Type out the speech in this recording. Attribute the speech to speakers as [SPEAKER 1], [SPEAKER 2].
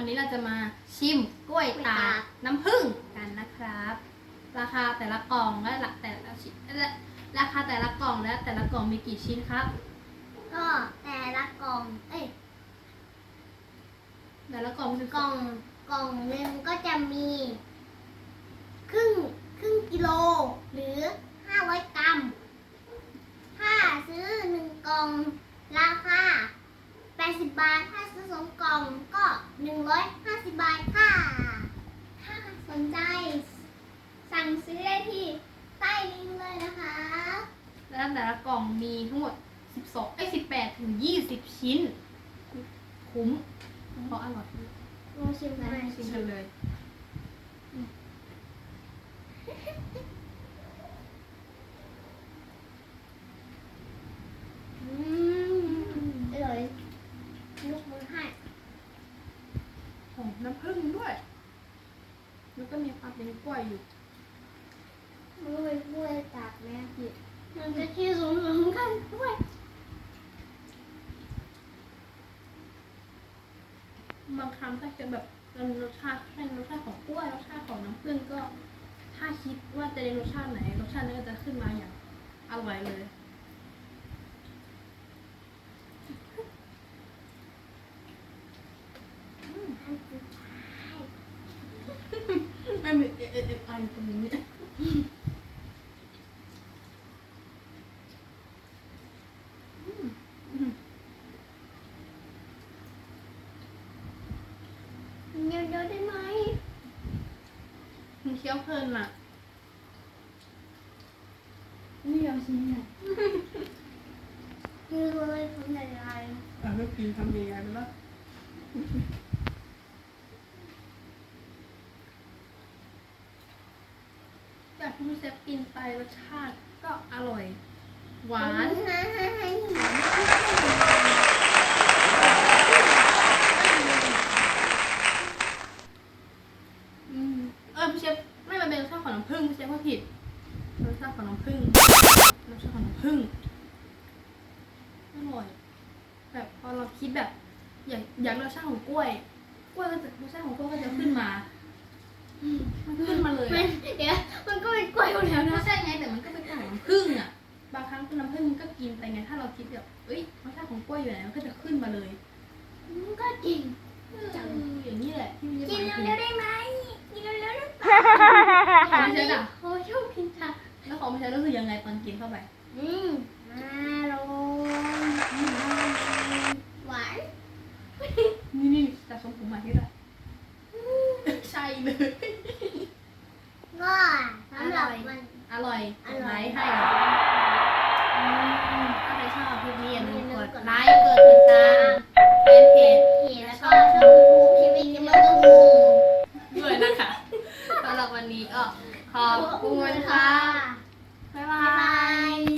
[SPEAKER 1] วันนี้เราจะมาชิมกล้วยตากน้ำผึ้งกันนะครับ ราคาแต่ละกล่องและละแต่ละชิ้นราคาแต่ละกล่องและแต่ละกล่องมีกี่ชิ้นครับ
[SPEAKER 2] ก็แต่ละกล่อง เอ้ย
[SPEAKER 1] แต่ละกล่องคือก
[SPEAKER 2] ล่องกล่องหนึ่งก็จะมี ครึ่ง 80บาท ถ้าซื้อสองกล่องก็ 150 บาทค่ะ ถ้าสนใจ สั่งซื้อได้ที่ใต้ลิงก์เลยนะคะ
[SPEAKER 1] และแต่ละกล่องมีทั้งหมด 12ไอ้ย18 ถึง 20 ชิ้น คุ้มเพราะอร่อย
[SPEAKER 2] ลองชิม
[SPEAKER 1] ได้
[SPEAKER 2] ไหม
[SPEAKER 1] ชิมกันเลย
[SPEAKER 2] อืมอร่อยยกมือให้
[SPEAKER 1] หอม น้ำผึ้งด้วยแล้วก็มีความเป็นกล้วยอยู่
[SPEAKER 2] มันก็เป็นกล้วยตากแม่ผิดมันจะที่สูงสูงๆกันด้วย
[SPEAKER 1] บางครั้งถ้าเกิดแบบมันรสชาติให้รสชาติของกล้วยรสชาติของน้ำผึ้งก็ ถ้าคิดว่าจะได้รสชาติไหนรสชาตินั้นก็จะขึ้นมาอย่างอร่อยเลย
[SPEAKER 2] อันสุดท้าย
[SPEAKER 1] อเอเอไอตรงนี้
[SPEAKER 2] เดินได้ไหม
[SPEAKER 1] มันเคี้ยวเพลินอะนี่เอาชิ้นใหญ่
[SPEAKER 2] คือเลยทำใหญ่
[SPEAKER 1] อะไม่กินทำใหญ่ๆไปแล้ว จากที่พี่เซฟกินไปรสชาติก็อร่อย หวานอืมเออพี่เชฟไม่มันเป็นรสชาติของน้ำผึ้งพี่เชฟว่าผิดรสชาติของน้ำผึ้งรสชาติของน้ำผึ้งอร่อย แบบพอเราคิดแบบ อยากอยากรสชาติของกล้วย กล้วยก็จะรสชาติของกล้วยก็จะขึ้นมา มันขึ้นมาเลย
[SPEAKER 2] เดี๋ยว ก็เป็นกล้วยอยู่แล้ว
[SPEAKER 1] ไม่
[SPEAKER 2] นะ
[SPEAKER 1] ใช่ไงแต่มันก็เป็นของน้ำผึ้งอะ บางครั้งน้ำผึ้งมันก็กินไปไงถ้าเราคิดแบบเอ้ยรสชาติของกล้วยอยู่ไหนมันก็จะขึ้นมาเลย
[SPEAKER 2] มันก็จริง
[SPEAKER 1] เอออย่างนี้แหละที่พี่เชฟ
[SPEAKER 2] กิน
[SPEAKER 1] บอก
[SPEAKER 2] เร็วๆได้ไหมกินเร็วๆได้ไหม
[SPEAKER 1] ของพี่เชฟอะ
[SPEAKER 2] โอ้ชอบกินชา
[SPEAKER 1] แล้วของพี่เชฟรู้สึกยังไงตอนกินเข้าไป
[SPEAKER 2] อืมมาลงหวาน
[SPEAKER 1] นี่นี่แต่ทรงผมใหม่ที่ไรใช่เลย
[SPEAKER 2] ก็สำหรับมัน
[SPEAKER 1] อ ร่อย
[SPEAKER 2] อร่อย
[SPEAKER 1] กดไลค์ให้อืมถ้าใครชอบคลิปนี้อย่าลืมกดไลค์กดติดตามแฟนเพจ
[SPEAKER 2] เพจแล้วก็ช่องยูทูบชีวิตกินมะตูม
[SPEAKER 1] ด้วยนะคะสำหรับวันนี้ก็ขอบคุณค่ะ บ๊ายบา
[SPEAKER 2] บ๊ายบาย ย